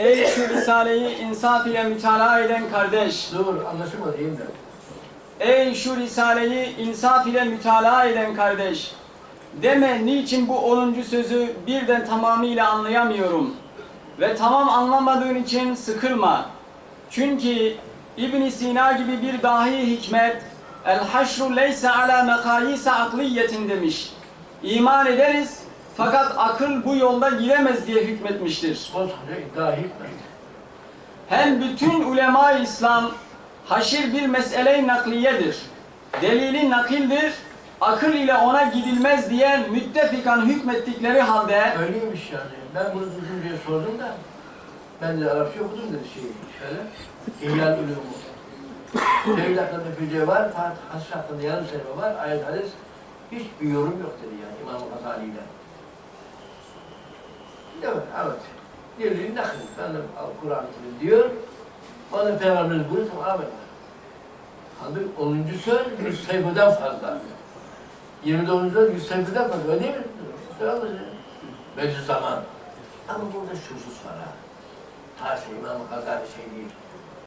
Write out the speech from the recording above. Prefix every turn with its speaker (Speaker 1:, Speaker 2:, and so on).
Speaker 1: Ey şu Risale'yi insaf ile mütalaa eden kardeş!
Speaker 2: Dur anlaşılmadı diyeyim de.
Speaker 1: Ey şu Risale'yi insaf ile mütalaa eden kardeş! Deme niçin bu 10. sözü birden tamamıyla anlayamıyorum. Ve tamam anlamadığın için sıkılma. Çünkü ibn Sina gibi bir dahi hikmet El haşru leyse ala mekayise akliyetin demiş. İman ederiz fakat akıl bu yolda giremez diye hükmetmiştir. Hem bütün ulema-i İslam haşir bir mesele-i nakliyedir. Delili nakildir, akıl ile ona gidilmez diye müttefikan hükmettikleri halde
Speaker 2: Öyleymiş yani. Ben bunu düşünceye sordum da. Ben de Arapça okudum dedi şey şöyle. İhlal ulumu. Tevhid hakkında füce var, Fatih hakkında yarım sayfa var, ayet hadis. Hiçbir yorum yok dedi yani İmam Gazali'den. Evet, evet. Delili nakil. Ben de Kur'an diyor. Bana Peygamberimiz buyuruyor, tamam abi. Halbuki 10. söz 100 sayfadan fazla. 29. söz 100 sayfadan fazla, öyle değil mi? Meclis zaman. Ama burada şu husus var ha. Ta şey İmam Gazali şey değil.